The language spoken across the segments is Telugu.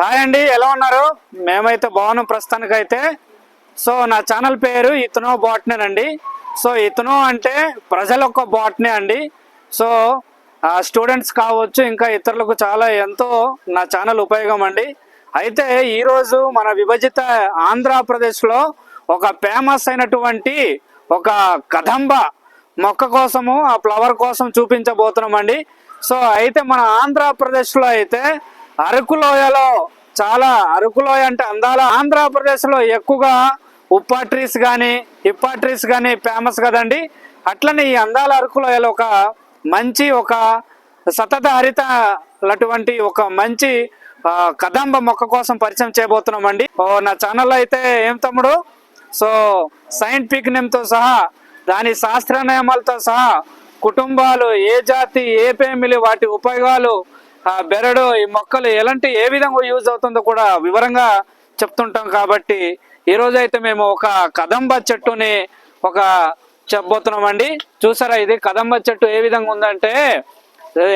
హాయ్ అండి ఎలా ఉన్నారు? మేమైతే బాగున్నాం అయితే సో నా ఛానల్ పేరు ఇతనో బాట్నే అండి. సో ఇతనో అంటే ప్రజల యొక్క బాట్నే అండి. సో స్టూడెంట్స్ కావచ్చు ఇంకా ఇతరులకు చాలా ఎంతో నా ఛానల్ ఉపయోగం అండి. అయితే ఈరోజు మన విభజిత ఆంధ్రప్రదేశ్లో ఒక ఫేమస్ అయినటువంటి ఒక కదంబ మొక్క కోసము ఆ ఫ్లవర్ కోసం చూపించబోతున్నాం అండి. సో అయితే మన ఆంధ్రప్రదేశ్లో అయితే అరకు లోయలో చాలా అరకు లోయ అంటే అందాల ఆంధ్రప్రదేశ్లో ఎక్కువగా ఉప్పా ట్రీస్ కానీ ఇప్పా ట్రీస్ కానీ ఫేమస్ కదండి. అట్లనే ఈ అందాల అరకు లోయలో ఒక మంచి ఒక సతత హరిత అటువంటి ఒక మంచి కదంబ మొక్క కోసం పరిచయం చేయబోతున్నామండి. ఓ నా ఛానల్లో అయితే ఏం తమ్ముడు? సో సైంటిఫిక్ నేమ్తో సహా దాని శాస్త్ర నియమాలతో సహా కుటుంబాలు ఏ జాతి ఏ ఫ్యామిలీ వాటి ఉపయోగాలు బెరడు ఈ మొక్కలు ఎలాంటి ఏ విధంగా యూజ్ అవుతుందో కూడా వివరంగా చెప్తుంటాం కాబట్టి ఈ అయితే మేము ఒక కదంబ చెట్టుని ఒక చెప్పబోతున్నామండి. చూసారా ఇది? కదంబ చెట్టు ఏ విధంగా ఉందంటే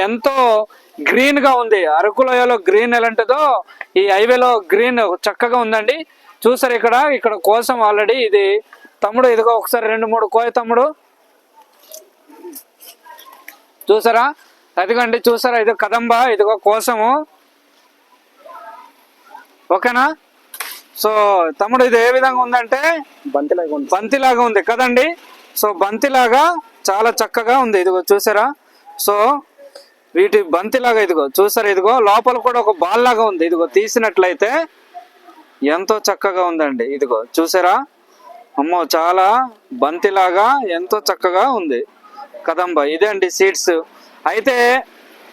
ఎంతో గ్రీన్గా ఉంది అరకులోయలో గ్రీన్ ఎలాంటిదో ఈ హైవేలో గ్రీన్ చక్కగా ఉందండి. చూసారు ఇక్కడ? ఇక్కడ కోసం ఆల్రెడీ ఇది తమ్ముడు ఇదిగో ఒకసారి రెండు మూడు కోయ తమ్ముడు. చూసారా? అదిగండి చూసారా? ఇది కదంబ ఇదిగో కోసము. ఓకేనా? సో తమ్ముడు ఇది ఏ విధంగా ఉందంటే? బంతిలాగా ఉంది. బంతిలాగా ఉంది కదండి? సో బంతిలాగా చాలా చక్కగా ఉంది. ఇదిగో చూసారా? సో వీటి బంతిలాగా ఇదిగో చూసారా? ఇదిగో లోపల కూడా ఒక బాల్ లాగా ఉంది. ఇదిగో తీసినట్లయితే ఎంతో చక్కగా ఉందండి. ఇదిగో చూసారా? అమ్మో చాలా బంతిలాగా ఎంతో చక్కగా ఉంది. కదంబ ఇదే అండి సీడ్స్. అయితే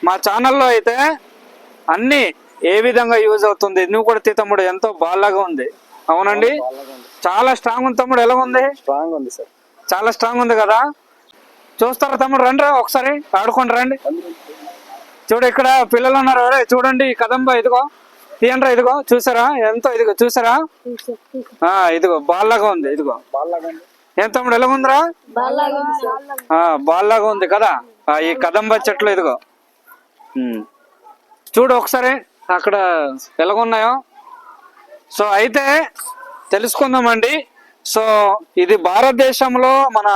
మా ఛానల్లో అయితే అన్ని ఏ విధంగా యూజ్ అవుతుంది? నువ్వు కూడా తీ తమ్ముడు ఎంతో బాల్లాగా ఉంది. అవునండి? చాలా స్ట్రాంగ్ ఉంది తమ్ముడు. ఎలా ఉంది? స్ట్రాంగ్ ఉంది సార్. చాలా స్ట్రాంగ్ ఉంది కదా? చూస్తారా తమ్ముడు? రండి రా ఒకసారి. ఆడుకోండి రండి. చూడు ఇక్కడ పిల్లలు ఉన్నారు చూడండి ఈ కదంబ ఇదిగో. తీయండి ఇదిగో. చూసారా? ఎంతో ఇదిగో. చూసారా? ఆ ఇదిగో. బాల్లాగా ఉంది ఇదిగో. ఏం తమ్ముడు ఎలా ఉందిరా? ఆ బాల్లాగా ఉంది కదా? ఈ కదంబ చెట్లు ఇదిగో. చూడు ఒకసారి అక్కడ ఎలాగున్నాయో. సో అయితే తెలుసుకుందామండి. సో ఇది భారతదేశంలో మన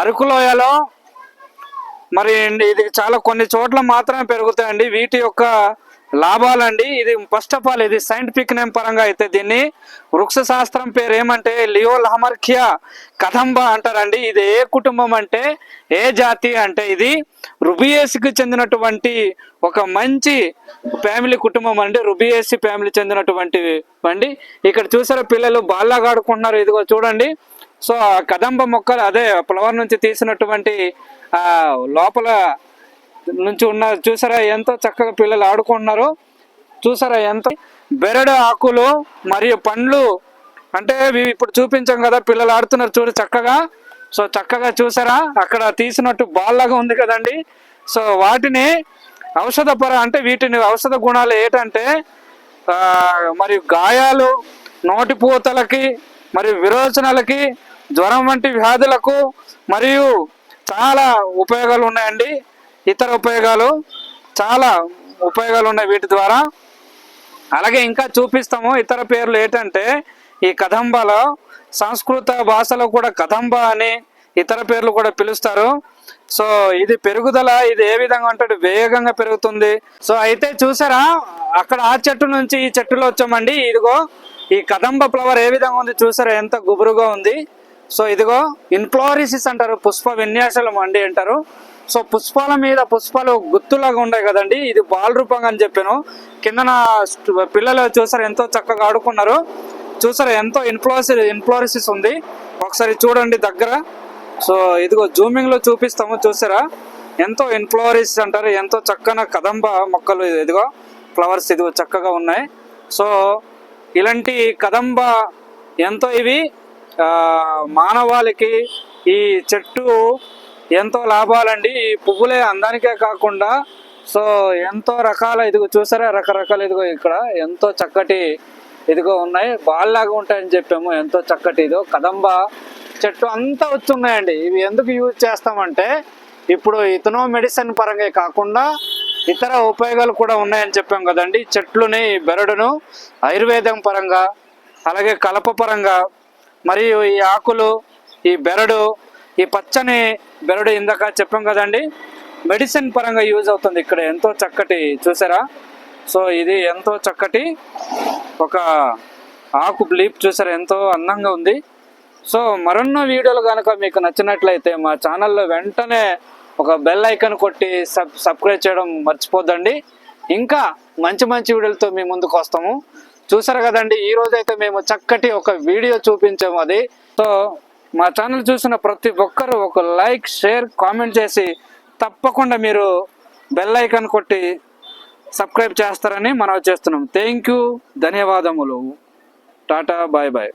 అరకులోయలో మరి ఇది చాలా కొన్ని చోట్ల మాత్రమే పెరుగుతాయండి. వీటి యొక్క లాభాలండి. ఇది ఫస్ట్ ఆఫ్ ఆల్ ఇది సైంటిఫిక్ నేమ్ పరంగా అయితే దీన్ని వృక్ష శాస్త్రం పేరు ఏమంటే లియో లహమర్ఖియా కదంబ అంటారండి. ఇది ఏ కుటుంబం అంటే? ఏ జాతి అంటే? ఇది రుబియేసికి చెందినటువంటి ఒక మంచి ఫ్యామిలీ కుటుంబం అండి. రుబియేసి ఫ్యామిలీ చెందినటువంటి అండి. ఇక్కడ చూసారా పిల్లలు బాల్లాగా ఆడుకుంటున్నారు. ఇదిగో చూడండి. సో ఆ కదంబ మొక్కలు అదే ఫ్లవర్ నుంచి తీసినటువంటి ఆ లోపల నుంచి ఉన్న చూసారా ఎంతో చక్కగా పిల్లలు ఆడుకుంటున్నారు. చూసారా ఎంత బెరడు ఆకులు మరియు పండ్లు అంటే ఇప్పుడు చూపించాం కదా పిల్లలు ఆడుతున్నారు చూడు చక్కగా. సో చక్కగా చూసారా అక్కడ తీసినట్టు బాల్ లాగా ఉంది కదండి. సో వాటిని ఔషధ పర అంటే వీటిని ఔషధ గుణాలు ఏంటంటే మరియు గాయాలు నోటిపూతలకి మరియు విరోచనలకి జ్వరం వంటి వ్యాధులకు మరియు చాలా ఉపయోగాలు ఉన్నాయండి. ఇతర ఉపయోగాలు చాలా ఉపయోగాలు ఉన్నాయి వీటి ద్వారా. అలాగే ఇంకా చూపిస్తాము ఇతర పేర్లు ఏంటంటే ఈ కదంబలో సంస్కృత భాషలో కూడా కదంబ అని ఇతర పేర్లు కూడా పిలుస్తారు. సో ఇది పెరుగుదల ఇది ఏ విధంగా అంటే వేగంగా పెరుగుతుంది. సో అయితే చూసారా అక్కడ ఆ చెట్టు నుంచి ఈ చెట్టులో వచ్చామండి. ఇదిగో ఈ కదంబ ఫ్లవర్ ఏ విధంగా ఉంది చూసారా ఎంత గుబురుగా ఉంది. సో ఇదిగో ఇన్ఫ్లోరిసిస్ అంటారు పుష్ప విన్యాసాలం అండి అంటారు. సో పుష్పాల మీద పుష్పాలు గుత్తులాగా ఉన్నాయి కదండి ఇది బాల్ రూపంగా అని చెప్పాను. కిందన పిల్లలు చూసారు ఎంతో చక్కగా ఆడుకున్నారు. చూసారా ఎంతో ఇన్ఫ్లోసి ఇన్ఫ్లోరిసిస్ ఉంది. ఒకసారి చూడండి దగ్గర. సో ఇదిగో జూమింగ్లో చూపిస్తాము చూసారా. ఎంతో ఇన్ఫ్లోరిస్ అంటారు ఎంతో చక్కన కదంబ మొక్కలు ఇదిగో ఫ్లవర్స్ ఇదిగో చక్కగా ఉన్నాయి. సో ఇలాంటి కదంబ ఎంతో ఇవి. మానవాళికి ఈ చెట్టు ఎంతో లాభాలండి. ఈ పువ్వులే అందానికే కాకుండా సో ఎంతో రకాల ఇదిగో చూసారా రకరకాల ఇదిగో ఇక్కడ ఎంతో చక్కటి ఇదిగో ఉన్నాయి. బాల్లాగా ఉంటాయని చెప్పాము ఎంతో చక్కటి ఇదో కదంబ చెట్టు అంతా వచ్చున్నాయండి. ఇవి ఎందుకు యూజ్ చేస్తామంటే ఇప్పుడు ఇతనో మెడిసిన్ పరంగా కాకుండా ఇతర ఉపయోగాలు కూడా ఉన్నాయని చెప్పాం కదండి. చెట్లుని బెరడును ఆయుర్వేదం పరంగా అలాగే కలప పరంగా మరియు ఈ ఆకులు ఈ బెరడు ఈ పచ్చని బెరడు ఇందాక చెప్పాం కదండి. మెడిసిన్ పరంగా యూజ్ అవుతుంది ఇక్కడ. ఎంతో చక్కటి చూసారా? సో ఇది ఎంతో చక్కటి ఒక ఆకు బ్లీప్ చూసారా? ఎంతో అందంగా ఉంది. సో మరెన్నో వీడియోలు కనుక మీకు నచ్చినట్లయితే మా ఛానల్లో వెంటనే ఒక బెల్ ఐకన్ కొట్టి సబ్ సబ్స్క్రైబ్ చేయడం మర్చిపోద్దండి. ఇంకా మంచి మంచి వీడియోలతో మీ ముందుకు వస్తాము. చూసారు కదండి ఈ రోజు అయితే మేము చక్కటి ఒక వీడియో చూపించాము అది. సో మా ఛానల్ చూసిన ప్రతి ఒక్కరూ ఒక లైక్ షేర్ కామెంట్ చేసి తప్పకుండా మీరు బెల్ ఐకాన్ కొట్టి సబ్స్క్రైబ్ చేస్తారని మనం చేస్తున్నాం. థ్యాంక్ యూ ధన్యవాదములు. Tata bye bye.